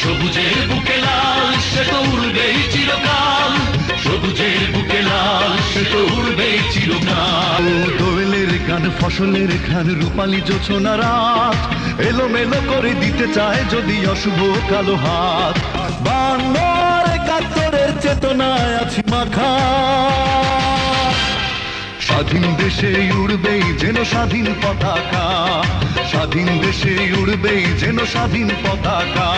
সবুজের বুকে লাল, সে তো উড়বেই চিরকাল। সবুজের বুকে লাল, সে তো উড়বেই চিরকাল। দোয়েলের গান, ফসলের খান রূপালী জোছনা রাত। এলোমেলো করে দিতে চায় যদি অশুভ কালো হাত। বাংলার একাত্তরের চেতনায় আছি মাখা স্বাধীন দেশে উড়বেই যেন স্বাধীন পতাকা। স্বাধীন দেশে উড়বেই যেন স্বাধীন পতাকা।